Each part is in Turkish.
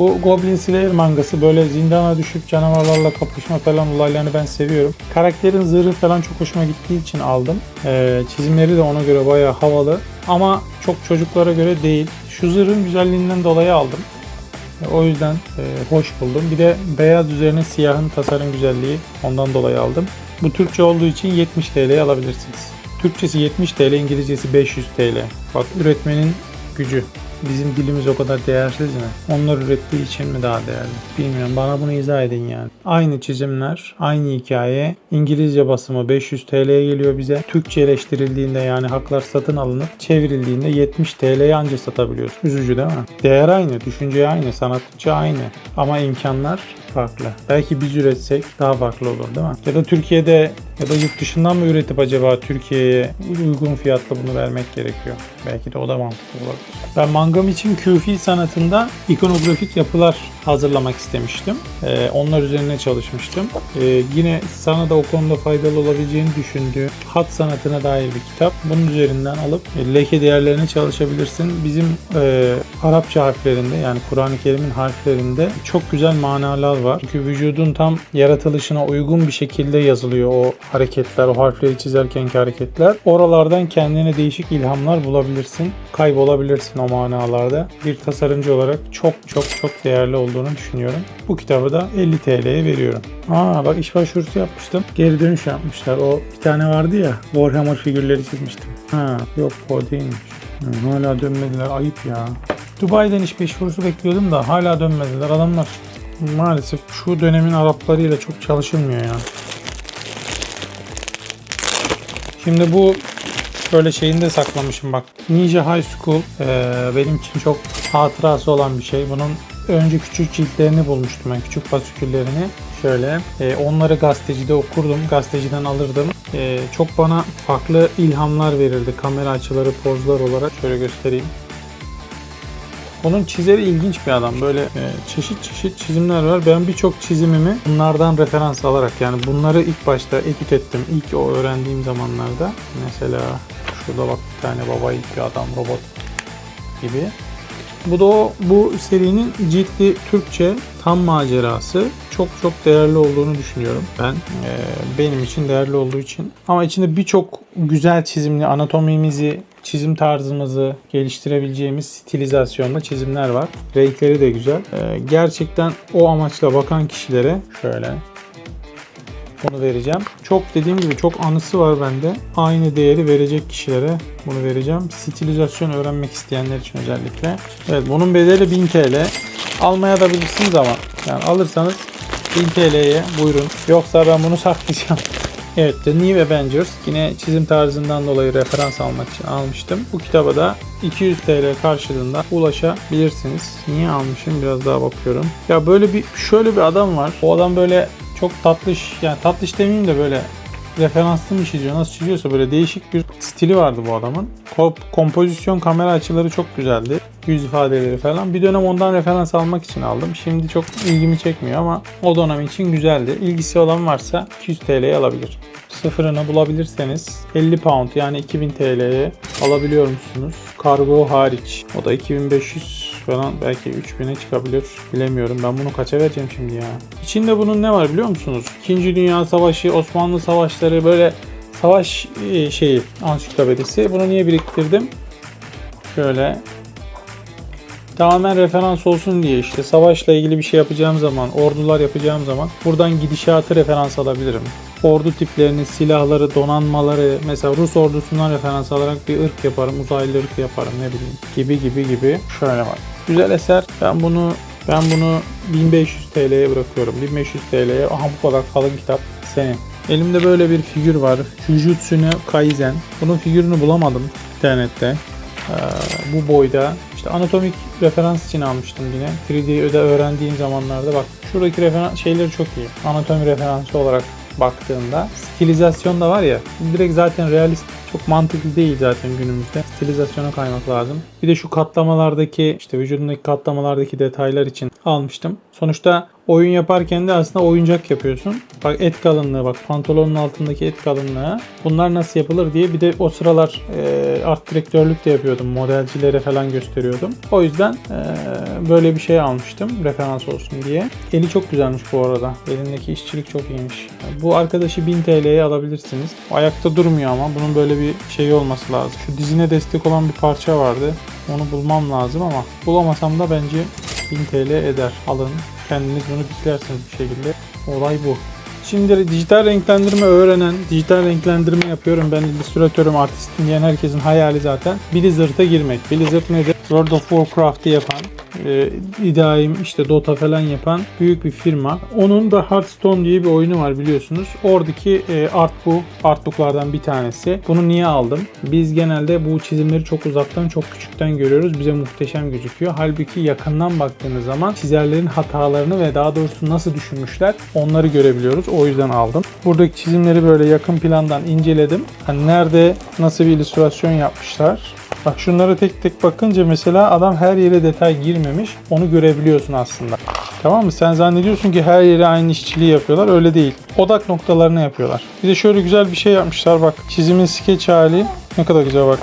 Bu Goblin Slayer mangası böyle zindana düşüp canavarlarla kapışma falan olaylarını ben seviyorum. Karakterin zırhı falan çok hoşuma gittiği için aldım. Ee, çizimleri de ona göre bayağı havalı. Ama çok çocuklara göre değil. Şu zırhın güzelliğinden dolayı aldım. O yüzden e, hoş buldum. Bir de beyaz üzerine siyahın tasarım güzelliği ondan dolayı aldım. Bu Türkçe olduğu için 70 TL'ye alabilirsiniz. Türkçesi 70 TL, İngilizcesi 500 TL. Bak üretmenin gücü. Bizim dilimiz o kadar değersiz mi? Onlar ürettiği için mi daha değerli? Bilmiyorum. Bana bunu izah edin yani. Aynı çizimler, aynı hikaye. İngilizce basımı 500 TL'ye geliyor bize. Türkçeleştirildiğinde yani haklar satın alınıp çevrildiğinde 70 TL'ye anca satabiliyoruz. Üzücü değil mi? Değer aynı, düşünce aynı, sanatçı aynı. Ama imkanlar farklı. Belki biz üretsek daha farklı olur değil mi? Ya da Türkiye'de ya da yurt dışından mı üretip acaba Türkiye'ye uygun fiyatla bunu vermek gerekiyor? Belki de o da mantıklı olabilir. Ben mangam için küfi sanatında ikonografik yapılar hazırlamak istemiştim. Ee, onlar üzerine çalışmıştım. Ee, yine sana da o konuda faydalı olabileceğini düşündüğüm hat sanatına dair bir kitap. Bunun üzerinden alıp e, leke değerlerine çalışabilirsin. Bizim e, Arapça harflerinde yani Kur'an-ı Kerim'in harflerinde çok güzel manalar var. Çünkü vücudun tam yaratılışına uygun bir şekilde yazılıyor o hareketler, o harfleri çizerkenki hareketler. Oralardan kendine değişik ilhamlar bulabilirsin. Kaybolabilirsin o manalarda. Bir tasarımcı olarak çok çok çok değerli olduğunu düşünüyorum. Bu kitabı da 50 TL'ye veriyorum. Aa bak iş başvurusu yapmıştım. Geri dönüş yapmışlar. O bir tane vardı ya Warhammer figürleri çizmiştim. Ha yok o değilmiş. Hala dönmediler. Ayıp ya. Dubai'den iş başvurusu bekliyordum da hala dönmediler. Adamlar maalesef şu dönemin Araplarıyla çok çalışılmıyor ya. Şimdi bu şöyle şeyini de saklamışım bak. Ninja High School eee, benim için çok hatırası olan bir şey. Bunun önce küçük ciltlerini bulmuştum ben. Küçük fasiküllerini. Şöyle. eee, onları gazetecide okurdum. Gazeteciden alırdım. Eee, çok bana farklı ilhamlar verirdi. Kamera açıları, pozlar olarak. Şöyle göstereyim. Onun çizeri ilginç bir adam. Böyle e, çeşit çeşit çizimler var. Ben birçok çizimimi bunlardan referans alarak yani bunları ilk başta etüt ettim. İlk o öğrendiğim zamanlarda. Mesela şurada bak bir tane baba bir adam robot gibi. Bu da o bu serinin ciltli Türkçe tam macerası çok çok değerli olduğunu düşünüyorum ben. Ee, benim için değerli olduğu için. Ama içinde birçok güzel çizimli anatomimizi, çizim tarzımızı geliştirebileceğimiz stilizasyonda çizimler var. Renkleri de güzel. Ee, gerçekten o amaçla bakan kişilere şöyle bunu vereceğim. Çok dediğim gibi çok anısı var bende. Aynı değeri verecek kişilere bunu vereceğim. Stilizasyon öğrenmek isteyenler için özellikle. Evet bunun bedeli 1000 TL. Almaya da bilirsiniz ama yani alırsanız 1000 TL'ye buyurun. Yoksa ben bunu saklayacağım. Evet The New Avengers yine çizim tarzından dolayı referans almak için almıştım. Bu kitaba da 200 TL karşılığında ulaşabilirsiniz. Niye almışım biraz daha bakıyorum. Ya böyle bir şöyle bir adam var. O adam böyle çok tatlış yani tatlış demeyeyim de böyle referanslı mı çiziyor nasıl çiziyorsa böyle değişik bir stili vardı bu adamın. Ko- kompozisyon kamera açıları çok güzeldi. Yüz ifadeleri falan. Bir dönem ondan referans almak için aldım. Şimdi çok ilgimi çekmiyor ama o dönem için güzeldi. İlgisi olan varsa 200 TL'ye alabilir. Sıfırını bulabilirseniz 50 pound yani 2000 TL'ye alabiliyor musunuz? Kargo hariç. O da 2500 falan belki 3000'e çıkabilir. Bilemiyorum. Ben bunu kaça vereceğim şimdi ya? İçinde bunun ne var biliyor musunuz? İkinci Dünya Savaşı, Osmanlı Savaşları böyle savaş e, şeyi ansiklopedisi. Bunu niye biriktirdim? Şöyle tamamen referans olsun diye işte savaşla ilgili bir şey yapacağım zaman, ordular yapacağım zaman buradan gidişatı referans alabilirim. Ordu tiplerini, silahları, donanmaları mesela Rus ordusundan referans alarak bir ırk yaparım, uzaylı ırk yaparım ne bileyim gibi gibi gibi. Şöyle var. Güzel eser. Ben bunu ben bunu 1500 TL'ye bırakıyorum. 1500 TL'ye aha bu kadar kalın kitap senin. Elimde böyle bir figür var. Jujutsu no Kaisen. Bunun figürünü bulamadım internette. Ee, bu boyda. İşte anatomik referans için almıştım yine. 3D öde öğrendiğim zamanlarda bak şuradaki referans şeyleri çok iyi. Anatomi referansı olarak baktığında stilizasyon da var ya direkt zaten realist çok mantıklı değil zaten günümüzde. Stilizasyona kaymak lazım. Bir de şu katlamalardaki işte vücudundaki katlamalardaki detaylar için almıştım. Sonuçta oyun yaparken de aslında oyuncak yapıyorsun. Bak et kalınlığı bak pantolonun altındaki et kalınlığı. Bunlar nasıl yapılır diye bir de o sıralar e, art direktörlük de yapıyordum. Modelcilere falan gösteriyordum. O yüzden e, böyle bir şey almıştım referans olsun diye. Eli çok güzelmiş bu arada. Elindeki işçilik çok iyiymiş. Bu arkadaşı 1000 TL'ye alabilirsiniz. Ayakta durmuyor ama bunun böyle bir şeyi olması lazım. Şu dizine destek olan bir parça vardı. Onu bulmam lazım ama bulamasam da bence 1000 TL eder. Alın. Kendiniz bunu diklersiniz bir şekilde. Olay bu. Şimdi dijital renklendirme öğrenen, dijital renklendirme yapıyorum ben illüstratörüm, artistim diyen herkesin hayali zaten Blizzard'a girmek. Blizzard nedir? World of Warcraft'ı yapan, e, İdaim işte Dota falan yapan büyük bir firma. Onun da Hearthstone diye bir oyunu var biliyorsunuz. Oradaki e, art bu. Artbook'lardan bir tanesi. Bunu niye aldım? Biz genelde bu çizimleri çok uzaktan çok küçükten görüyoruz. Bize muhteşem gözüküyor. Halbuki yakından baktığınız zaman çizerlerin hatalarını ve daha doğrusu nasıl düşünmüşler onları görebiliyoruz. O yüzden aldım. Buradaki çizimleri böyle yakın plandan inceledim. Hani nerede nasıl bir illüstrasyon yapmışlar. Bak şunlara tek tek bakınca mesela adam her yere detay girmemiş. Onu görebiliyorsun aslında. Tamam mı? Sen zannediyorsun ki her yere aynı işçiliği yapıyorlar. Öyle değil. Odak noktalarını yapıyorlar. Bir de şöyle güzel bir şey yapmışlar bak. Çizimin sketch hali ne kadar güzel bak.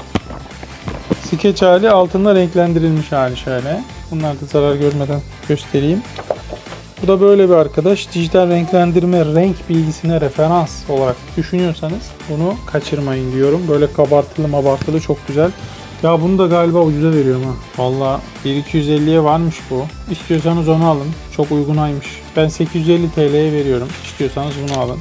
Sketch hali altında renklendirilmiş hali şöyle. Bunlar da zarar görmeden göstereyim. Bu da böyle bir arkadaş. Dijital renklendirme renk bilgisine referans olarak düşünüyorsanız bunu kaçırmayın diyorum. Böyle kabartılı mabartılı çok güzel. Ya bunu da galiba ucuza veriyorum ha. Valla 1250'ye varmış bu. İstiyorsanız onu alın. Çok uygunaymış. Ben 850 TL'ye veriyorum. İstiyorsanız bunu alın.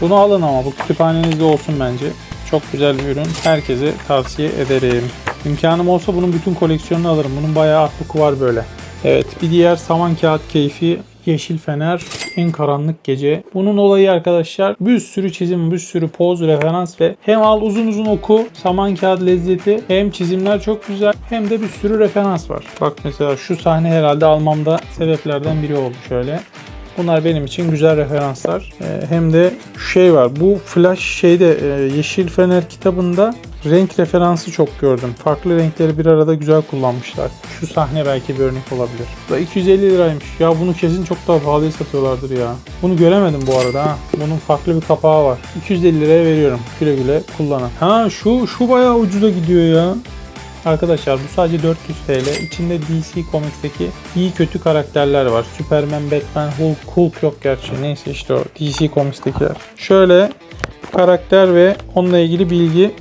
Bunu alın ama bu kütüphanenizde olsun bence. Çok güzel bir ürün. Herkese tavsiye ederim. İmkanım olsa bunun bütün koleksiyonunu alırım. Bunun bayağı artbook'u var böyle. Evet bir diğer saman kağıt keyfi Yeşil Fener, En Karanlık Gece. Bunun olayı arkadaşlar bir sürü çizim, bir sürü poz, referans ve hem al uzun uzun oku, saman kağıt lezzeti, hem çizimler çok güzel hem de bir sürü referans var. Bak mesela şu sahne herhalde almamda sebeplerden biri oldu şöyle. Bunlar benim için güzel referanslar. Ee, hem de şey var. Bu flash şeyde e, Yeşil Fener kitabında renk referansı çok gördüm. Farklı renkleri bir arada güzel kullanmışlar. Şu sahne belki bir örnek olabilir. Da 250 liraymış. Ya bunu kesin çok daha pahalıya satıyorlardır ya. Bunu göremedim bu arada ha. Bunun farklı bir kapağı var. 250 liraya veriyorum. Güle güle kullanın. Ha şu şu bayağı ucuza gidiyor ya. Arkadaşlar bu sadece 400 TL. İçinde DC Comics'teki iyi kötü karakterler var. Superman, Batman, Hulk, Hulk yok gerçi. Neyse işte o DC Comics'tekiler. Şöyle karakter ve onunla ilgili bilgi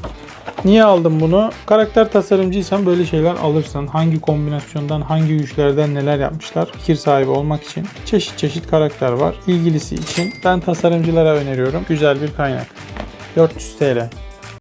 Niye aldım bunu? Karakter tasarımcıysan böyle şeyler alırsan hangi kombinasyondan, hangi güçlerden neler yapmışlar fikir sahibi olmak için çeşit çeşit karakter var. İlgilisi için ben tasarımcılara öneriyorum. Güzel bir kaynak. 400 TL.